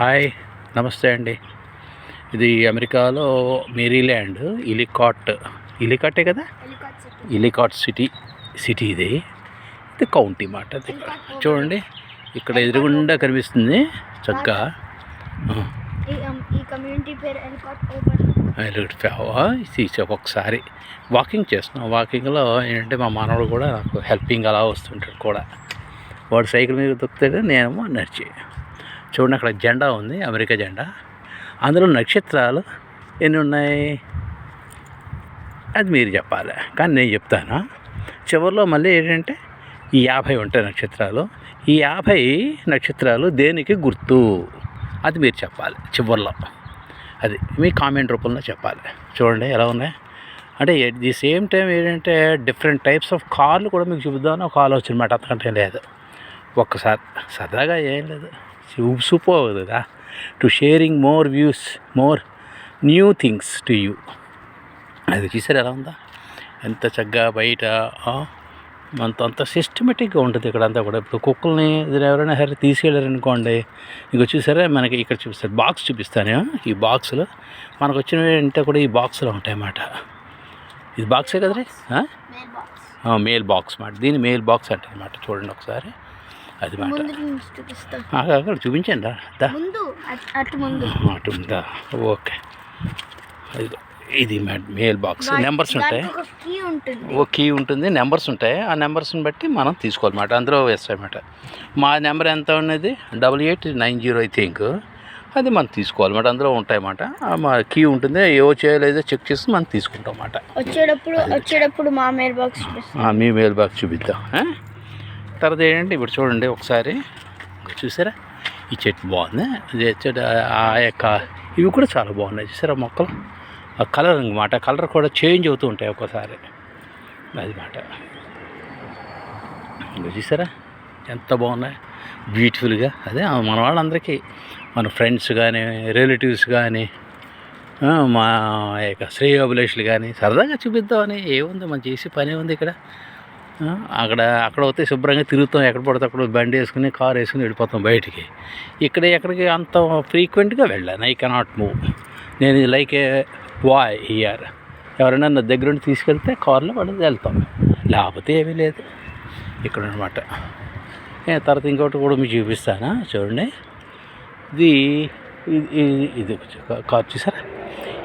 Hi నమస్తే అండి. ఇది అమెరికాలో మేరీల్యాండ్ ఇలికాట్. ఇలికాటే కదా? ఇలికాట్ సిటీ సిటీ ఇది. ఇది కౌంటీ మాట చూడండి ఇక్కడ ఎదురుగుండా కనిపిస్తుంది చక్కగా. ఒకసారి వాకింగ్ చేస్తున్నాం. వాకింగ్లో ఏంటంటే మా మనవడు కూడా నాకు హెల్పింగ్ అలా వస్తుంటాడు కూడా. వాడు సైకిల్ మీద దొక్కుతాడు నేనేమో నడిచి చూడండి అక్కడ జెండా ఉంది అమెరికా జెండా. అందులో నక్షత్రాలు ఎన్ని ఉన్నాయి? అది మీరు చెప్పాలి కానీ నేను చెప్తాను. చివరిలో మళ్ళీ ఏంటంటే ఈ యాభై ఉంటాయి నక్షత్రాలు. ఈ యాభై నక్షత్రాలు దేనికి గుర్తు? అది మీరు చెప్పాలి చివరిలో. అది మీ కామెంట్ రూపంలో చెప్పాలి. చూడండి ఎలా ఉన్నాయి. అంటే ఎట్ ది సేమ్ టైం ఏంటంటే డిఫరెంట్ టైప్స్ ఆఫ్ కార్లు కూడా మీకు చూపిద్దామని ఒక ఆలోచన మాట అంతకంటే లేదు. ఒక్కసారి సరదాగా ఏం లేదు. సూపర్ కదా to sharing more views more new things to you అది చూసారు ఎలా ఉందా? ఎంత చక్కగా బయట అంత అంత సిస్టమేటిక్గా ఉంటుంది ఇక్కడ అంతా కూడా. ఇప్పుడు కుక్కల్ని ఎవరైనా సరే తీసుకెళ్ళారనుకోండి ఇక చూసారా? మనకి ఇక్కడ చూపిస్తారు బాక్స్ చూపిస్తాను ఈ బాక్సులు మనకు వచ్చినవి అంటే కూడా ఈ బాక్స్లో ఉంటాయన్నమాట. ఇది బాక్సే కదరే? ఆ? మెయిల్ బాక్స్ ఆ, మెయిల్ బాక్స్ మాట. దీని మెయిల్ బాక్స్ అంటారు అనమాట చూడండి ఒకసారి. అది మాట. అక్కడ చూపించండి రా. దా. అట్- ఉందా ఓకే. ఇది ఇది మెయిల్ బాక్స్. నెంబర్స్ ఉంటాయి. ఓ కీ ఉంటుంది నెంబర్స్ ఉంటాయి. ఆ నెంబర్స్ని బట్టి మనం తీసుకోవాలన్నమాట. అందులో వేస్తాయన్నమాట. మా నెంబర్ ఎంత ఉన్నది? Double eight nine zero I think. అది మనం తీసుకోవాలన్నమాట. అందులో ఉంటాయన్నమాట. మా కీ ఉంటుంది. ఏవో చేయలేదో చెక్ చేసి మనం తీసుకుంటాం అన్నమాట వచ్చేటప్పుడు వచ్చేటప్పుడు మా మెయిల్ బాక్స్ మీ మెయిల్ బాక్స్ చూపిద్దాం? తర్వాత ఏంటంటే ఇప్పుడు చూడండి ఒకసారి. చూసారా? ఈ చెట్టు బాగుంది. చెట్టు ఆ యొక్క ఇవి కూడా చాలా బాగున్నాయి. చూసారా మొక్కలు? ఆ కలర్ అనమాట కలర్ కూడా చేంజ్ అవుతూ ఉంటాయి ఒక్కోసారి. అది మాట. ఇంకా చూసారా? ఎంత బాగున్నాయి. బ్యూటిఫుల్గా. అదే మన వాళ్ళందరికీ. మన ఫ్రెండ్స్ కానీ రిలేటివ్స్ కానీ ఆ, మా యొక్క శ్రేయోభిలేషులు కానీ సరదాగా చూపిద్దామని. ఏముంది? మనం చేసే పని ఉంది ఇక్కడ. అక్కడ అక్కడ వస్తే శుభ్రంగా తిరుగుతాం. ఎక్కడ పడితే అక్కడ బండి వేసుకుని కార్ వేసుకుని వెళ్ళిపోతాం బయటికి. ఇక్కడ ఎక్కడికి అంత ఫ్రీక్వెంట్గా వెళ్ళాను. ఐ కెనాట్ మూవ్ నేను లైక్ ఏ బాయ్ ఇయర్ ఎవరైనా నా దగ్గర నుండి తీసుకెళ్తే కార్లో పడి వెళ్తాం. లేకపోతే ఏమీ లేదు. ఇక్కడ అనమాట తర్వాత ఇంకోటి కూడా మీకు చూపిస్తానా? చూడండి. ఇది ఇది- ఇది ఇది కార్ చూసారా?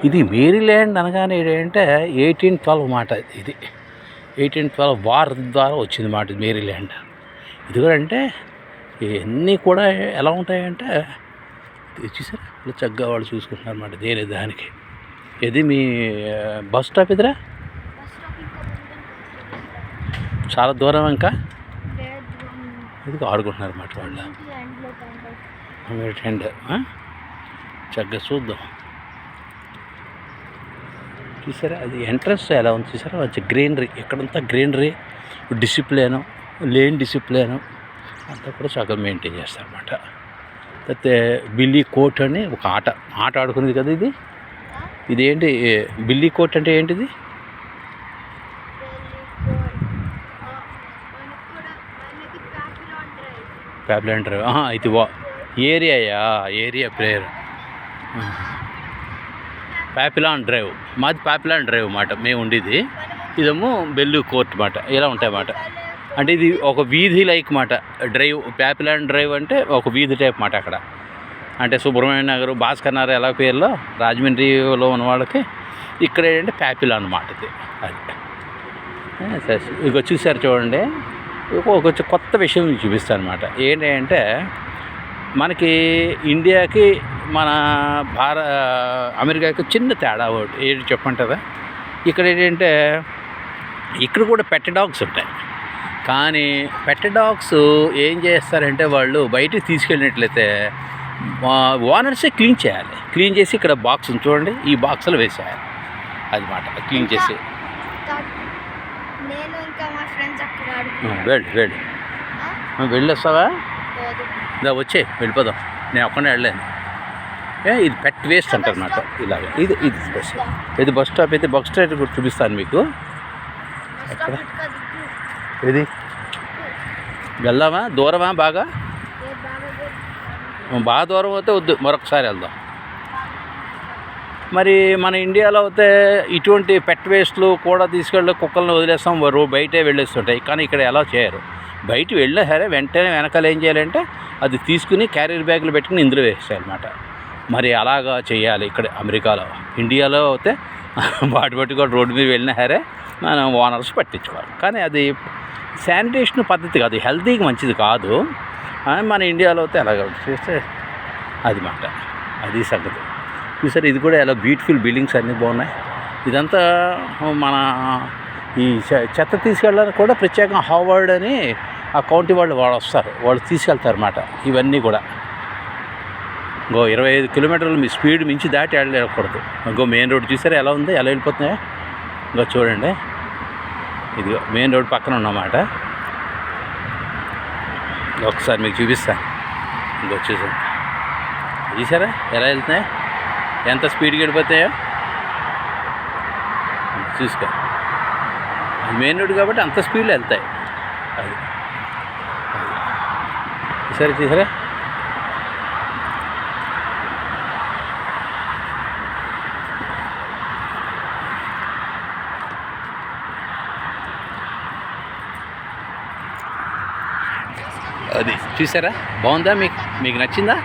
ఇది మేరీల్యాండ్ అనగానే ఏంటంటే ఎయిటీన్ ట్వెల్వ్ మాట ఇది. ఎయిటీన్ ట్వెల్వ్ వార్ ద్వారా వచ్చింది మాట మేరీల్యాండ్. ఇది కూడా అంటే ఇవన్నీ కూడా ఎలా ఉంటాయంటే చూసారా? ఇలా చక్కగా వాళ్ళు చూసుకుంటున్నారు అన్నమాట దేని దానికి. ఇది మీ బస్ స్టాప్ ఇదిరా? చాలా దూరం ఇంకా? ఇది ఆడుకుంటున్నారు అన్నమాట వాళ్ళు? చక్కగా చూద్దాం. చూసారా? అది ఎంట్రన్స్ ఎలా ఉంది చూసారా? మంచి గ్రీనరీ ఎక్కడంతా గ్రీనరీ డిసిప్లిన్ లేన్ డిసిప్లిన్ అంతా కూడా చక్కగా మెయింటైన్ చేస్తారన్నమాట. అయితే బిల్లీ కోట్ అని ఒక ఆట ఆట ఆడుకునేది కదా ఇది? ఇదేంటి? బిల్లీ కోట్ అంటే ఏంటిది? ప్యాబ్లెండర్ ఇది వా ఏరియాయా ఏరియా ప్లేయర్ ప్యాపిలాన్ డ్రైవ్. మాది ప్యాపిలాన్ డ్రైవ్ మాట మేము ఉండేది. ఇదేమో బెల్లు కోర్ట్ మాట ఇలా ఉంటాయి అంటే ఇది ఒక వీధి లైక్ మాట డ్రైవ్ ప్యాపిలాన్ డ్రైవ్ అంటే ఒక వీధి టైప్ మాట అక్కడ. అంటే సుబ్రహ్మణ్య నగర్ భాస్కర్ నగర్ ఎలా పేర్లో రాజమండ్రిలో ఉన్న వాళ్ళకి ఇక్కడ ఏంటంటే ప్యాపిలాన్ మాట ఇది. అది. సరే ఇక చూసారు చూడండి. ఒక కొంచెం కొత్త విషయం చూపిస్తాను అనమాట ఏంటి అంటే మనకి ఇండియాకి మన భార అమెరికాకి చిన్న తేడా ఒకటి ఏంటి చెప్పంటారా ఇక్కడ ఏంటంటే ఇక్కడ కూడా పెట్ డాగ్స్ ఉంటాయి. కానీ పెట్ డాగ్స్ ఏం చేస్తారంటే వాళ్ళు బయటికి తీసుకెళ్ళినట్లయితే ఓనర్సే క్లీన్ చేయాలి. క్లీన్ చేసి ఇక్కడ బాక్స్ చూడండి ఈ బాక్స్లో వేసేయాలి. అది మాట క్లీన్ చేసి. వెళ్ళు వెళ్ళు. వెళ్ళొస్తావా? వచ్చే వెళ్ళిపోదాం. నేను ఒక్కనే వెళ్ళలేను. ఇది పెట్ వేస్ట్ అంటారు అనమాట ఇలాగ. ఇది ఇది బస్ ఇది బస్ స్టాప్ అయితే బస్ స్టాప్ కూడా చూపిస్తాను మీకు. ఇటు. ఇది వెళ్దామా? దూరమా బాగా? బాగా దూరం. అయితే వద్దు. మరొకసారి వెళ్దాం. మరి మన ఇండియాలో అయితే ఇటువంటి పెట్ వేస్ట్లు కూడా తీసుకెళ్ళి కుక్కలను వదిలేస్తాం. రో బయటే వెళ్ళేస్తుంటాయి. కానీ ఇక్కడ ఎలా చేయరు? బయట వెళ్ళినా సరే వెంటనే వెనకాల ఏం చేయాలంటే అది తీసుకుని క్యారియర్ బ్యాగులు పెట్టుకుని ఇందులో వేసేయాలన్నమాట. మరి అలాగా చేయాలి ఇక్కడ అమెరికాలో. ఇండియాలో అయితే వాటి బట్టి కూడా రోడ్డు మీద వెళ్ళినా సరే మనం ఓనర్స్ పట్టించుకోవాలి. కానీ అది శానిటేషన్ పద్ధతి కాదు హెల్తీకి మంచిది కాదు. మన ఇండియాలో అయితే అలాగ చేస్తే అది మాట. అది సంగతి. చూసారు ఇది కూడా ఎలా బ్యూటిఫుల్ బిల్డింగ్స్ అన్నీ బాగున్నాయి. ఇదంతా మన ఈ చె- చెత్త తీసుకెళ్ళడానికి కూడా ప్రత్యేకంగా హార్వర్డ్ అని ఆ కౌంటీ వాళ్ళు వాళ్ళు వస్తారు. వాళ్ళు తీసుకెళ్తారు అన్నమాట. ఇవన్నీ కూడా. ఇంకో ఇరవై ఐదు కిలోమీటర్లు మీ స్పీడ్ మించి దాటి వెళ్ళకూడదు. ఇంకో మెయిన్ రోడ్ చూసారా ఎలా ఉంది? ఎలా వెళ్ళిపోతున్నాయా? ఇంకో చూడండి. ఇదిగో మెయిన్ రోడ్ పక్కన ఉన్నమాట. ఒకసారి మీకు చూపిస్తాను ఇంకో చూసాను చూసారా? ఎలా వెళ్తున్నాయి? ఎంత స్పీడ్కి వెళ్ళిపోతాయో చూసుకో. మెయిన్ రోడ్ కాబట్టి అంత స్పీడ్లో వెళ్తాయి. అది. సరే చూసారా? అది చూసారా? బాగుందా మీకు? మీకు నచ్చిందా?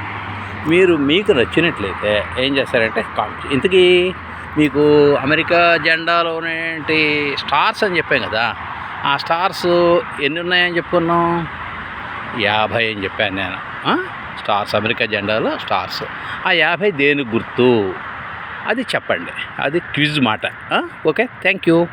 మీరు మీకు నచ్చినట్లయితే ఏం చేస్తారంటే కామెంట్ ఇంతకీ మీకు అమెరికా జెండాలోనేంటి స్టార్స్ అని చెప్పాం కదా ఆ స్టార్స్ ఎన్ని ఉన్నాయని చెప్పుకున్నాం? యాభై అని చెప్పాను నేను. స్టార్స్ అమెరికా జెండాలో స్టార్స్. ఆ యాభై దేని గుర్తు? అది చెప్పండి. అది క్విజ్ మాట. ఓకే? Thank you.